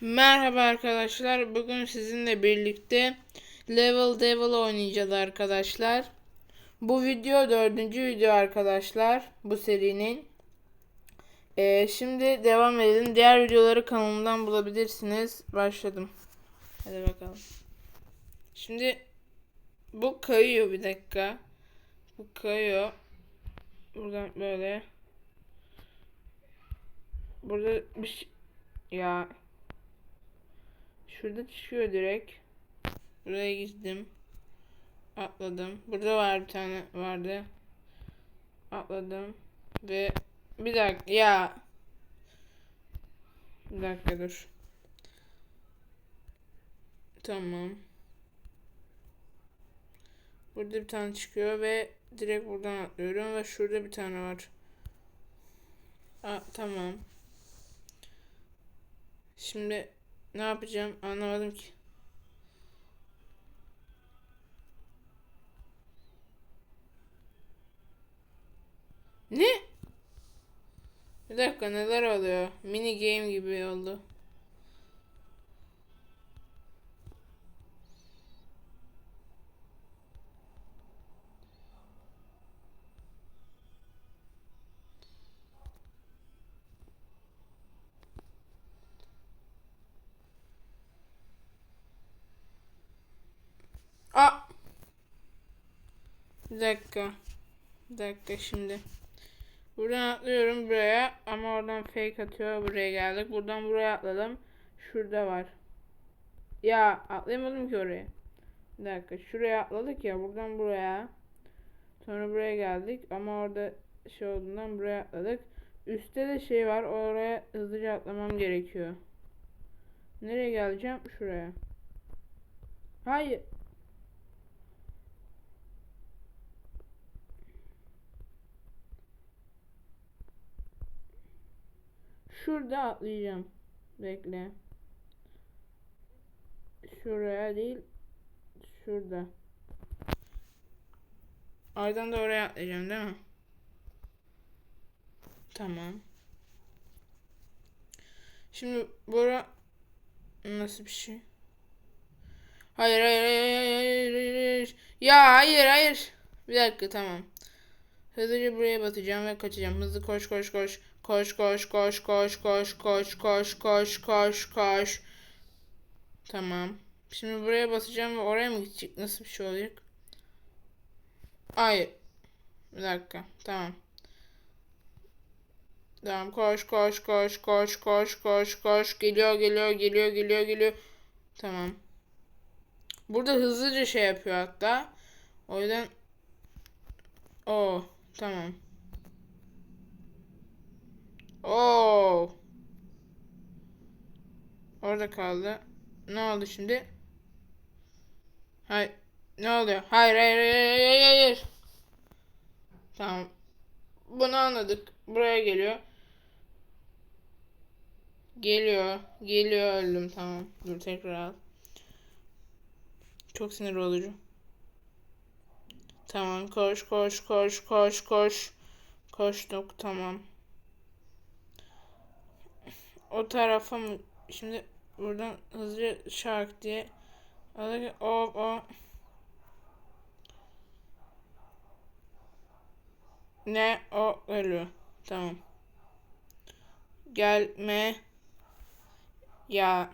Merhaba arkadaşlar. Bugün sizinle birlikte Level Devil oynayacağız arkadaşlar. Bu video dördüncü video arkadaşlar. Bu serinin. Ee, şimdi devam edelim. Diğer videoları kanalımdan bulabilirsiniz. Başladım. Hadi bakalım. Şimdi bu kayıyor bir dakika. Bu kayıyor. Buradan böyle. Burada bir şey... Ya Şurada çıkıyor direkt. Buraya gittim. Atladım. Burada var bir tane vardı. Atladım. Ve bir dakika ya. Bir dakika dur. Tamam. Burada bir tane çıkıyor ve direkt buradan atlıyorum ve şurada bir tane var. Aa, tamam. Şimdi ne yapacağım anlamadım ki. Ne? Bir dakika neler oluyor? Mini game gibi oldu. Bir dakika. Bir dakika şimdi. Buradan atlıyorum buraya ama oradan fake atıyor. Buraya geldik. Buradan buraya atladım. Şurada var. Ya atlayamadım ki oraya. Bir dakika. Şuraya atladık ya. Buradan buraya. Sonra buraya geldik ama orada şey olduğundan buraya atladık. Üstte de şey var. Oraya hızlıca atlamam gerekiyor. Nereye geleceğim? Şuraya. Hayır. Şurada atlayacağım. Bekle. Şuraya değil. Şurada. Ardından da oraya atlayacağım değil mi? Tamam. Şimdi bura nasıl bir şey? Hayır hayır hayır hayır hayır hayır. Ya hayır hayır. Bir dakika tamam. Hızlıca buraya batacağım ve kaçacağım. Hızlı koş koş koş. Koş koş koş koş koş koş koş koş koş koş. Tamam. Şimdi buraya basacağım ve oraya mı gidecek? Nasıl bir şey olacak? Hayır. Bir dakika. Tamam. Tamam koş koş koş koş koş koş koş. Geliyor geliyor geliyor geliyor geliyor. Tamam. Burada hızlıca şey yapıyor hatta. O yüzden o tamam. Oo. Orada kaldı. Ne oldu şimdi? Hayır. Ne oluyor? Hayır hayır hayır hayır hayır. Tamam. Bunu anladık. Buraya geliyor. Geliyor. Geliyor öldüm tamam. Dur tekrar al. Çok sinir olucu. Tamam koş koş koş koş koş. Koştuk tamam. O tarafa mı? Şimdi buradan hızlıca şark diye. O o. Ne o ölüyor. Tamam. Gelme. Ya.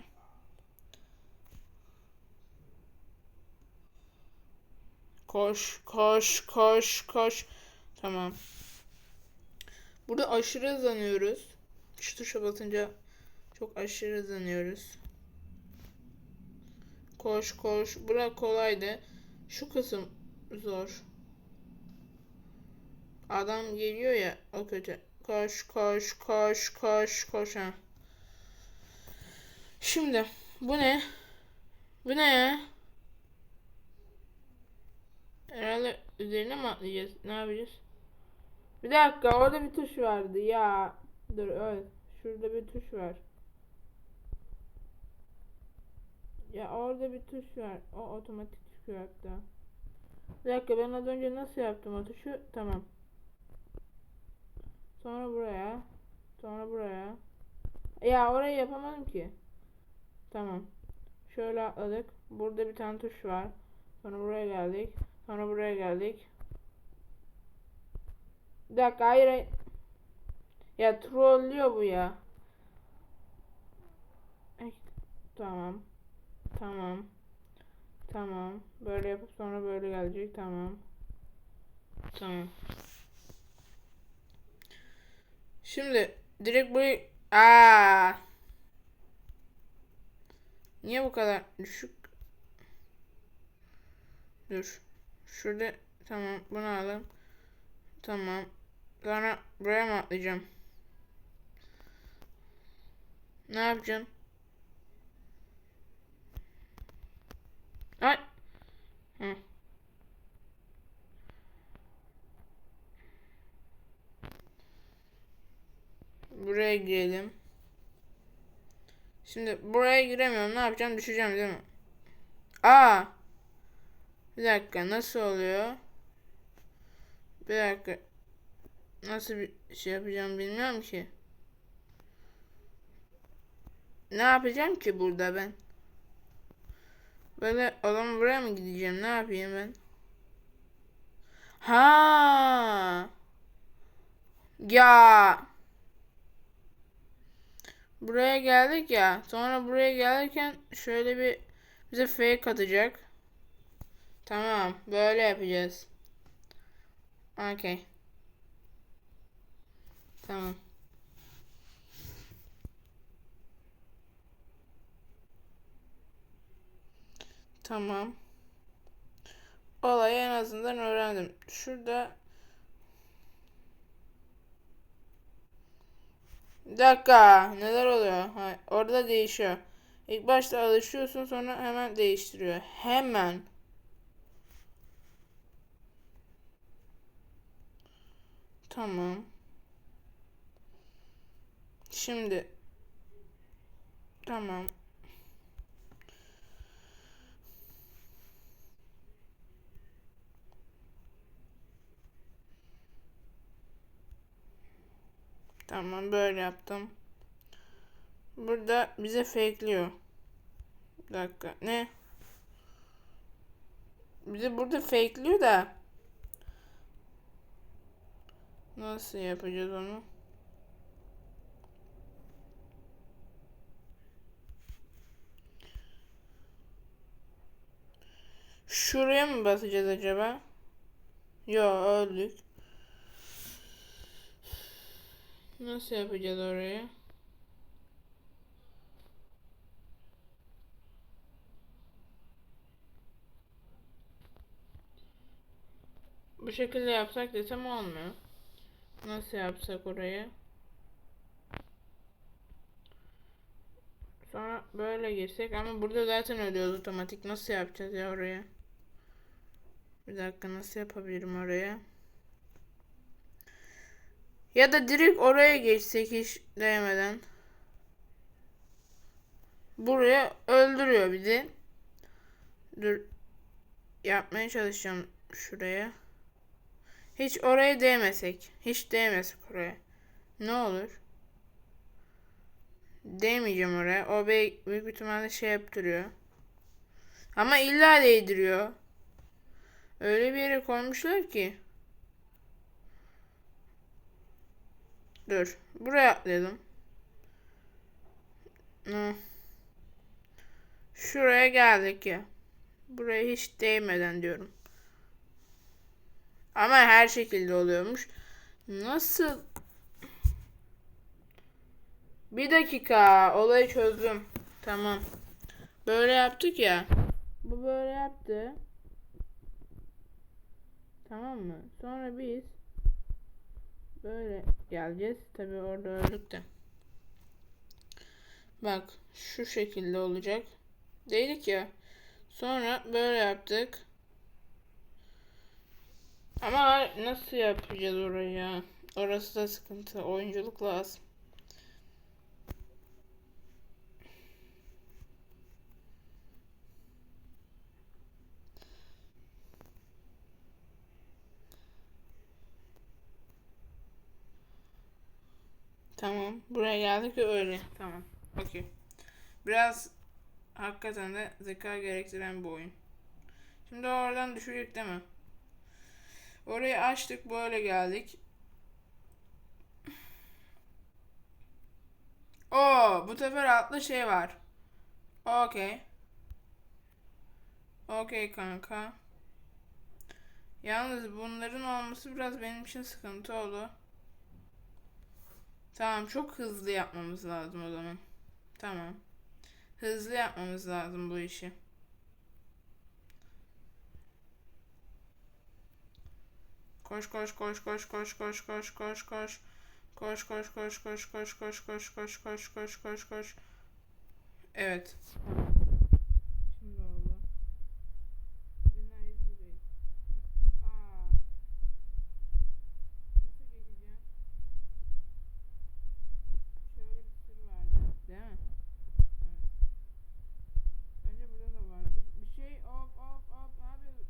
Koş, koş, koş, koş. Tamam. Burada aşırı hızlanıyoruz. Şu tuşa basınca çok aşırı hızlanıyoruz. Koş, koş. Bura kolaydı. Şu kısım zor. Adam geliyor ya o kötü. Koş, koş, koş, koş, koş. Ha. Şimdi bu ne? Bu ne ya? Herhalde üzerine mi atlayacağız? Ne yapacağız? Bir dakika orada bir tuş vardı ya. Dur evet. Şurada bir tuş var. Ya orada bir tuş var. O otomatik çıkıyor hatta. Bir dakika ben az önce nasıl yaptım o tuşu? Tamam. Sonra buraya. Sonra buraya. Ya orayı yapamadım ki. Tamam. Şöyle atladık. Burada bir tane tuş var. Sonra buraya geldik. Sonra buraya geldik. Bir dakika hayır. Ya trollüyor bu ya. Ay, Tamam. Tamam. Tamam. Böyle yapıp sonra böyle gelecek. Tamam. Tamam. Şimdi direkt burayı Aa. Niye bu kadar düşük? Dur. Şurada tamam bunu alalım. Tamam. Sonra buraya mı atlayacağım? Ne yapacağım? Ay. Hı. Buraya girelim. Şimdi buraya giremiyorum. Ne yapacağım? Düşeceğim değil mi? Aa. Bir dakika. Nasıl oluyor? Bir dakika. Nasıl bir şey yapacağım bilmiyorum ki. Ne yapacağım ki burada ben? Böyle zaman buraya mı gideceğim? Ne yapayım ben? Ha. Ya. Buraya geldik ya. Sonra buraya gelirken şöyle bir bize fake atacak. Tamam. Böyle yapacağız. Okey. Tamam. Tamam. Olayı en azından öğrendim. Şurada Bir dakika. Neler oluyor? Ha, orada değişiyor. İlk başta alışıyorsun sonra hemen değiştiriyor. Hemen. Tamam. Şimdi. Tamam. Tamam böyle yaptım. Burada bize fakeliyor. Bir dakika ne? Bize burada fakeliyor da. Nasıl yapacağız onu? Şuraya mı basacağız acaba? Yo öldük. Nasıl yapacağız orayı? Bu şekilde yapsak desem olmuyor. Nasıl yapsak orayı? Sonra böyle girsek ama burada zaten ölüyoruz otomatik. Nasıl yapacağız ya oraya? Bir dakika nasıl yapabilirim oraya? Ya da direkt oraya geçsek hiç değmeden. Buraya öldürüyor bizi. Dur. Yapmaya çalışacağım şuraya. Hiç oraya değmesek. Hiç değmesek oraya. Ne olur? Değmeyeceğim oraya. O büyük, büyük ihtimalle şey yaptırıyor. Ama illa değdiriyor. Öyle bir yere koymuşlar ki. Dur. Buraya atlayalım. Şuraya geldik ya. Buraya hiç değmeden diyorum. Ama her şekilde oluyormuş. Nasıl? Bir dakika. Olayı çözdüm. Tamam. Böyle yaptık ya. Bu böyle yaptı. Tamam mı? Sonra biz böyle geleceğiz. Tabi orada öldük de. Bak şu şekilde olacak. Değdik ya. Sonra böyle yaptık. Ama nasıl yapacağız orayı ya? Orası da sıkıntı. Oyunculuk lazım. Tamam. Buraya geldik öyle. Tamam. Okey. Biraz hakikaten de zeka gerektiren bir oyun. Şimdi oradan düşecek değil mi? Orayı açtık böyle geldik. Oo, bu sefer altlı şey var. Okey. Okey kanka. Yalnız bunların olması biraz benim için sıkıntı oldu. Tamam çok hızlı yapmamız lazım o zaman. Tamam. Hızlı yapmamız lazım bu işi. Koş koş koş koş koş koş koş koş koş. Koş koş koş koş koş koş koş koş koş koş koş koş. Evet. Şimdi oldu. Biz neredeyiz? Buradayız. Aa. Nasıl geçeceğim? Şöyle bir sürü vardı. Değil mi? Evet. Bence burada da vardır. Bir şey hop hop hop ne yapıyoruz?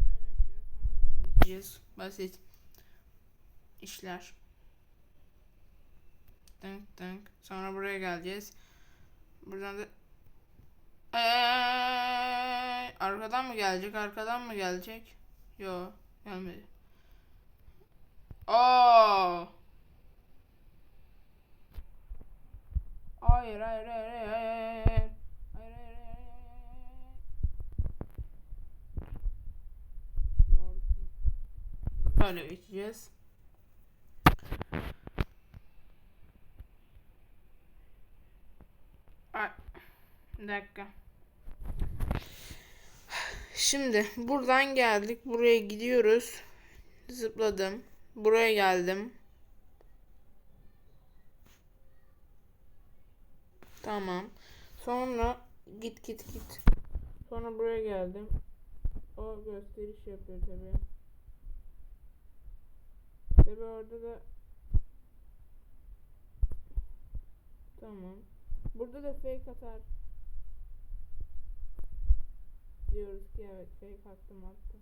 Böyle yapacağız. Sonra buradan geçeceğiz. Basit. İşler. Dınk dınk. Sonra buraya geleceğiz. Buradan da Eee, arkadan mı gelecek? Arkadan mı gelecek? Yo, gelmedi. Hayır, hayır, hayır, hayır. Hayır, hayır, hayır, hayır, hayır. Doğrusu. Böyle geçeceğiz. Ay, bir dakika. Şimdi buradan geldik. Buraya gidiyoruz. Zıpladım. Buraya geldim. Tamam. Sonra git git git. Sonra buraya geldim. O gösteriş yapıyor tabi. Tabi orada da Tamam. Burada da fake atar. Diyoruz ki evet fake attım attım.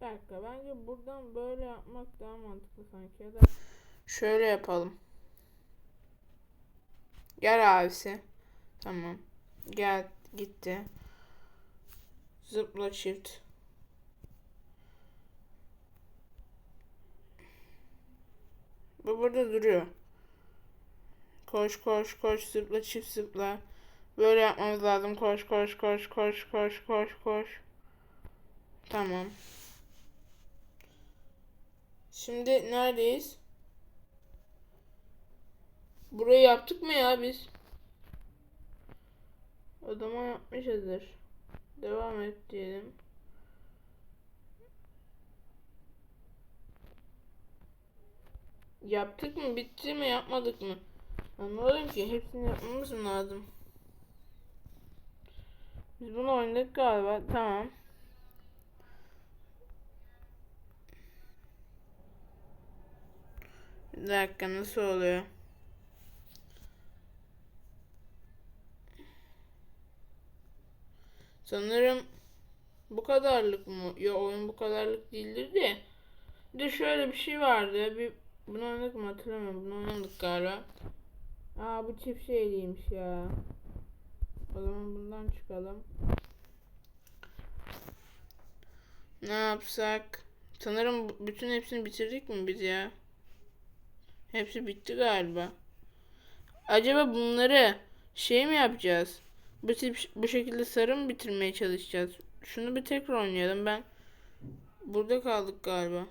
Dakika bence buradan böyle yapmak daha mantıklı sanki ya da şöyle yapalım. Gel abisi. Tamam. Gel gitti. Zıpla çift. Bu burada duruyor. Koş koş koş zıpla çift zıpla. Böyle yapmamız lazım. Koş koş koş koş koş koş koş. Tamam. Şimdi neredeyiz? Burayı yaptık mı ya biz? Odama yapmışızdır. Devam et diyelim. Yaptık mı? Bitti mi? Yapmadık mı? Anlamadım ki. Hepsini yapmamız mı lazım? Biz bunu oynadık galiba. Tamam. Bir dakika nasıl oluyor? Sanırım bu kadarlık mı? Ya oyun bu kadarlık değildir de. Bir de şöyle bir şey vardı. Bir bunu oynadık mı hatırlamıyorum. Bunu oynadık galiba. Aa bu çift şeyliymiş ya. O zaman bundan çıkalım. Ne yapsak? Sanırım bütün hepsini bitirdik mi biz ya? Hepsi bitti galiba. Acaba bunları şey mi yapacağız? Bu tip bu şekilde sarı mı bitirmeye çalışacağız? Şunu bir tekrar oynayalım. Ben burada kaldık galiba.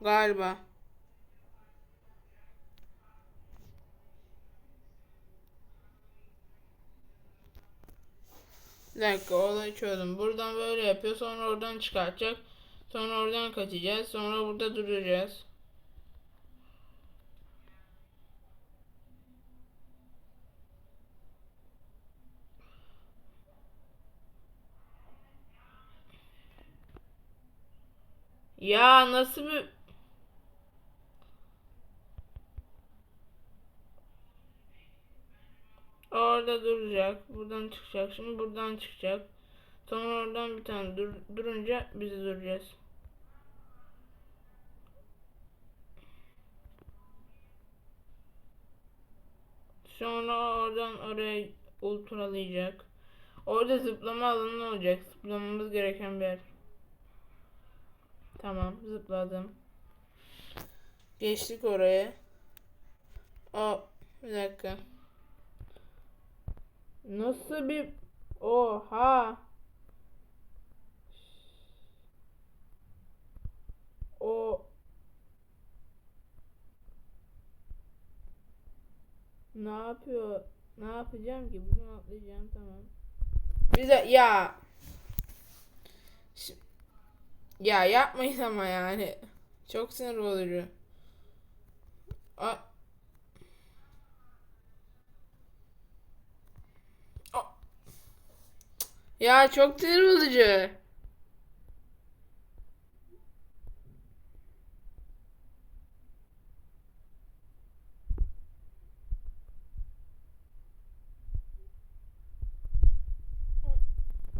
Galiba. Bir dakika olayı çözdüm. Buradan böyle yapıyor. Sonra oradan çıkartacak. Sonra oradan kaçacağız. Sonra burada duracağız. Ya nasıl bir... Orada duracak. Buradan çıkacak. Şimdi buradan çıkacak. Sonra oradan bir tane dur durunca biz duracağız. Sonra oradan oraya ultralayacak. Orada zıplama alanı olacak. Zıplamamız gereken bir yer. Tamam zıpladım. Geçtik oraya. O bir dakika. Nasıl bir Oha. O Ne yapıyor? Ne yapacağım ki? Bunu atlayacağım tamam. De ya Şi- ya yapmayın ama yani. Çok sinir bozucu. A Ya çok sinir bozucu.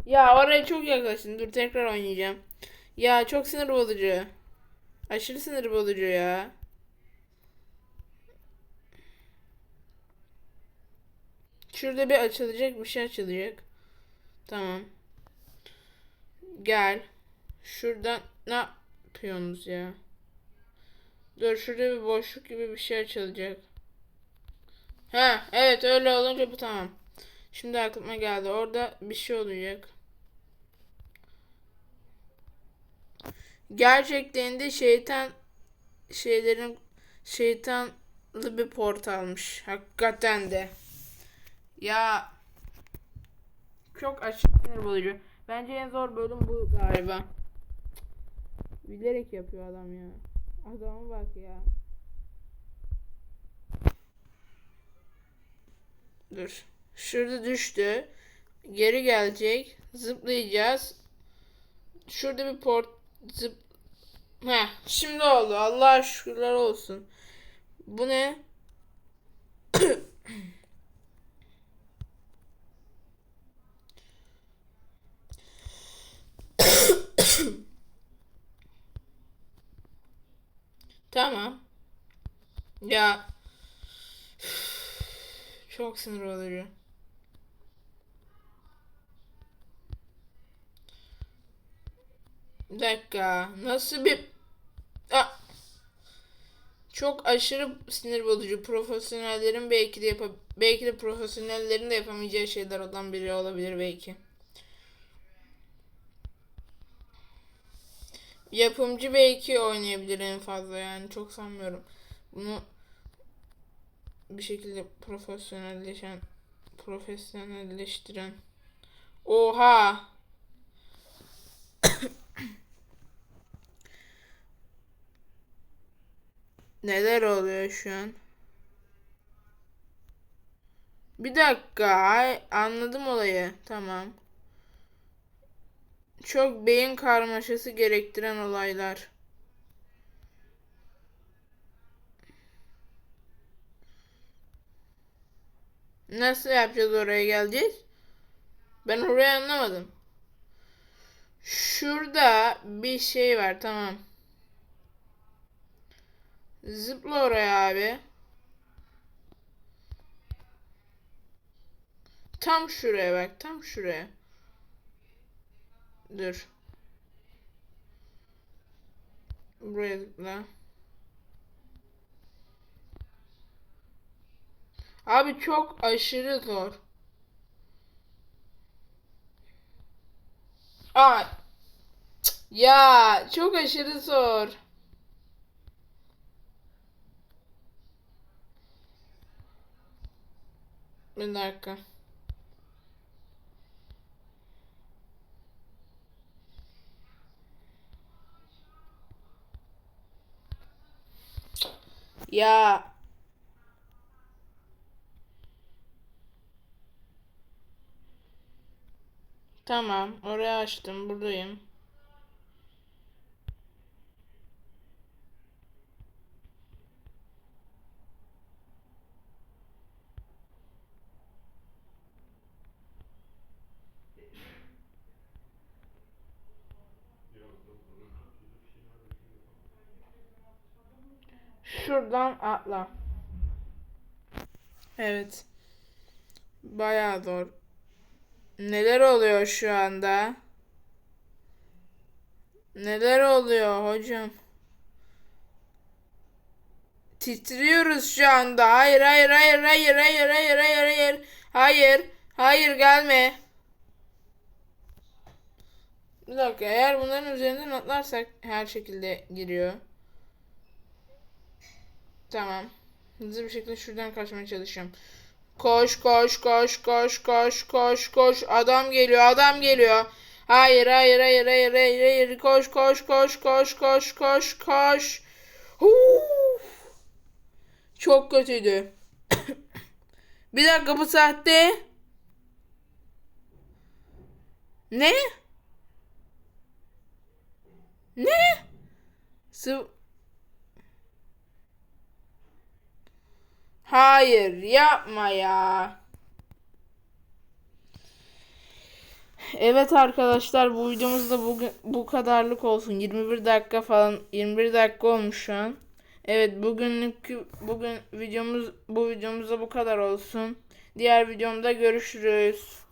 Ya oraya çok yaklaştın. Dur tekrar oynayacağım. Ya çok sinir bozucu. Aşırı sinir bozucu ya. Şurada bir açılacak bir şey açılacak. Tamam. Gel. Şuradan ne yapıyorsunuz ya? Dur şurada bir boşluk gibi bir şey açılacak. Ha evet öyle olunca bu tamam. Şimdi aklıma geldi. Orada bir şey olacak. Gerçekten de şeytan şeylerin şeytanlı bir portalmış. Hakikaten de. Ya çok aşırı sinir bozucu. Bence en zor bölüm bu galiba. Bilerek yapıyor adam ya. Adama bak ya. Dur. Şurada düştü. Geri gelecek. Zıplayacağız. Şurada bir port zıp Heh, şimdi oldu. Allah'a şükürler olsun. Bu ne? Tamam. Ya çok sinir olucu. Bir dakika. Nasıl bir... Aa, çok aşırı sinir bozucu. Profesyonellerin belki de yap belki de profesyonellerin de yapamayacağı şeyler olan biri olabilir belki. Yapımcı belki oynayabilir en fazla yani çok sanmıyorum. Bunu bir şekilde profesyonelleşen profesyonelleştiren. Oha! Neler oluyor şu an? Bir dakika. Anladım olayı. Tamam. Çok beyin karmaşası gerektiren olaylar. Nasıl yapacağız oraya geleceğiz? Ben orayı anlamadım. Şurada bir şey var tamam. Zıpla oraya abi. Tam şuraya bak tam şuraya. Dur. Buraya zıpla. Abi çok aşırı zor. Aa. Ya çok aşırı zor. Bir dakika. Ya tamam oraya açtım buradayım. Şuradan atla. Evet. Bayağı zor. Neler oluyor şu anda? Neler oluyor hocam? Titriyoruz şu anda. Hayır, hayır, hayır, hayır, hayır, hayır, hayır, hayır. Hayır, hayır gelme. Bir dakika, eğer bunların üzerinden atlarsak her şekilde giriyor. Tamam. Hızlı bir şekilde şuradan kaçmaya çalışacağım. Koş koş koş koş koş koş koş. Adam geliyor adam geliyor. Hayır hayır hayır hayır hayır hayır. Koş koş koş koş koş koş koş. Huu. Çok kötüydü. bir dakika bu saatte. Ne? Ne? Sı Hayır yapma ya. Evet arkadaşlar bu videomuz da bugün bu kadarlık olsun. 21 dakika falan 21 dakika olmuş şu an. Evet bugünlük bugün videomuz bu videomuzda bu kadar olsun. Diğer videomda görüşürüz.